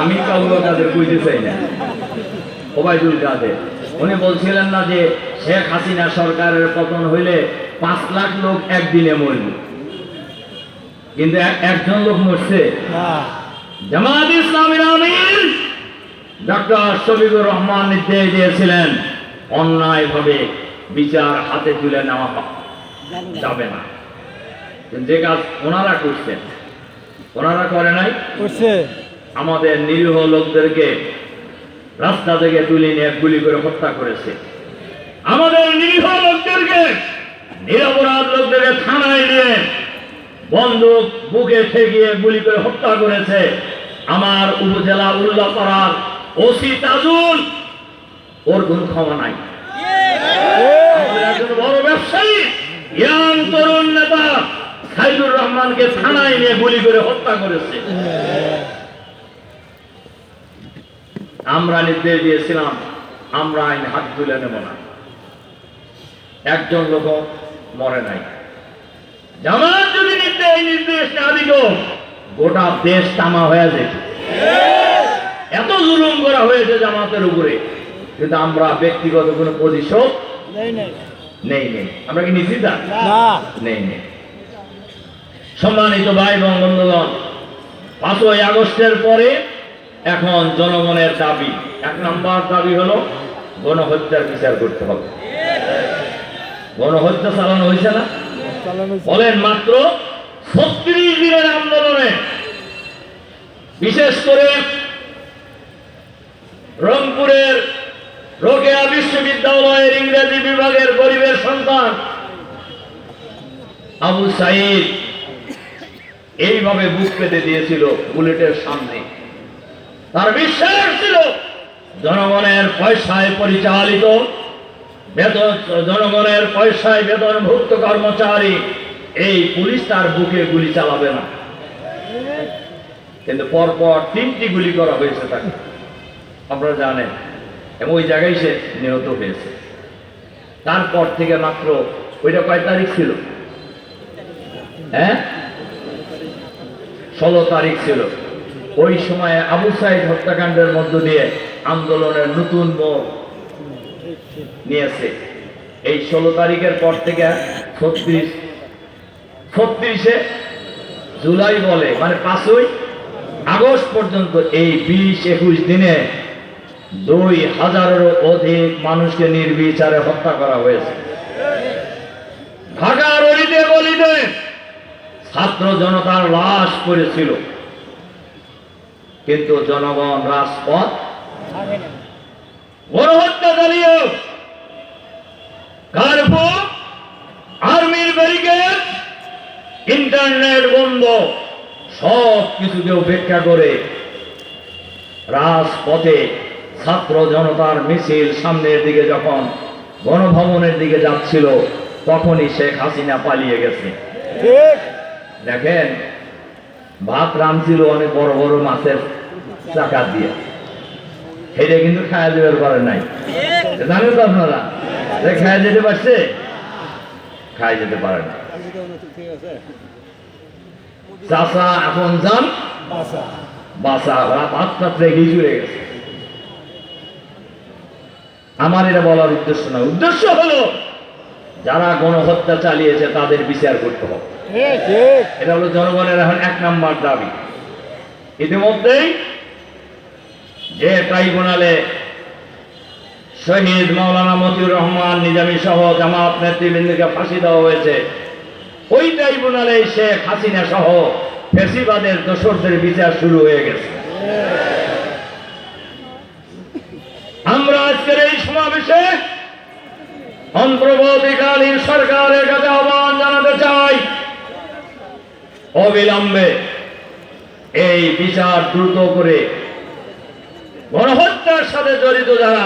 আমি কাউকে কাদের কইতে চাই না। ওবায়দুল কাদের। উনি বলছিলেন না যে শেখ হাসিনা সরকারের পতন হইলে পাঁচ লাখ লোক একদিনে মরবে। কিন্তু একজন লোক মরছে। জামাত ইসলামের আমির ডক্টর শফিকুর রহমান নির্দেশ দিয়েছিলেন অন্যায়ভাবে বিচার হাতে তুলে নেওয়া যাবে না। যে কাজ ওনারা করছেন ওনারা করে নাই। করছে। আমাদের নিরীহ লোকদেরকে রাস্তা থেকে তুলে নিয়ে গুলি করে হত্যা করেছে। আমাদের নিরীহ লোকদেরকে, নিরপরাধ লোকদেরকে থানায় নিয়ে বন্দুক বুকে ঠেকিয়ে গুলি করে হত্যা করেছে। আমার উপজেলা উল্লাহ করার ওসি তাজুল, ওর কোনো ক্ষমা নাই। বড় ব্যবসায়ী তরুণ নেতা সাইদুর রহমানকে থানায় নিয়ে গুলি করে হত্যা করেছে। আমরা নির্দেশ দিয়েছিলাম আমরা আইন হাত তুলে নেব না। একজন লোক মরে নাই। জামাত যদি নির্দেশ নির্দেশ না দিত গোটা দেশ তামা হয়ে যেত। এত জুলুম করা হয়েছে জামাতের উপরে কিন্তু আমরা ব্যক্তিগত কোনো প্রতিশোধ নেই নেই। নেই নেই। আমরা কি নিশ্চিত? নেই নেই। সম্মানিত ভাই এবং বন্ধুগণ পাঁচই আগস্টের পরে এখন জনগণের দাবি, এক নম্বর দাবি হলো গণহত্যার বিচার করতে হবে। গণহত্যা চালানো হয়েছে না? বলেন মাত্র ছত্রিশ দিনের আন্দোলনে, বিশেষ করে রংপুরের রোকেয়া বিশ্ববিদ্যালয়ের ইংরেজি বিভাগের গরিবের সন্তান আবু সাইদ এইভাবে বুক পেতে দিয়েছিল বুলেটের সামনে। তার বিশ্বাস ছিল জনগণের পয়সায় পরিচালিত বেতন, জনগণের পয়সায় বেতন বেতনভুক্ত কর্মচারী এই পুলিশ তার বুকে গুলি চালাবে না। কিন্তু পরপর তিনটি গুলি করা হয়েছে তাকে। আপনারা জানেন, এবং ওই জায়গায় সে নিহত হয়েছে। তারপর থেকে মাত্র ওইটা কয় তারিখ ছিল? হ্যাঁ? ষোলো তারিখ ছিল। ওই সময়ে আবু সাইদ হত্যাকাণ্ডের মধ্য দিয়ে আন্দোলনের নতুন মোড় নিয়েছে। এই ষোলো তারিখের পর থেকে ছত্রিশ, ছত্রিশে জুলাই বলে মানে পাঁচই আগস্ট পর্যন্ত এই বিশ একুশ দিনে দুই হাজারেরও অধিক মানুষকে নির্বিচারে হত্যা করা হয়েছে। ছাত্র জনতার লাশ করেছিল কিন্তু জনগণ রাজপথ গণহত্যা চালিয়েও কার্ফু আর্মির ব্যারিকেড ইন্টারনেট বন্ধ সব কিছুকে উপেক্ষা করে রাজপথে ছাত্র জনতার মিছিল সামনের দিকে যখন গণভবনের দিকে যাচ্ছিল তখনই শেখ হাসিনা পালিয়ে গেছে। ঠিক। দেখেন ভাত রাঁধছিল অনেক বড় বড় মাছের চাকা দিয়ে। সেটা কিন্তু খায়া পারে নাই। জানেন তো আপনারা? যে খায়া যেতে পারছে খাই যেতে পারে না। চাষা যান। বাসা। জুড়ে গেছে। আমার এটা বলার উদ্দেশ্য না। উদ্দেশ্য হলো যারা গণহত্যা চালিয়েছে তাদের বিচার করতে হবে। এটা হলো জনগণের এখন এক নম্বর দাবি। ইতিমধ্যেই যে ট্রাইব্যুনালে শহীদ মাওলানা মতিউর রহমান, নিজামী সহ জামাত নেতৃবৃন্দকে ফাঁসি দেওয়া হয়েছে, ওই ট্রাইব্যুনালে শেখ হাসিনা সহ ফেসিবাদের দোসরদের বিচার শুরু হয়ে গেছে। আমরা আজকের এই সমাবেশে অন্তর্বর্তীকালীন সরকারের কাছে আহ্বান জানাতে চাই, অবিলম্বে এই বিচার দ্রুত করে গণহত্যার সাথে জড়িত যারা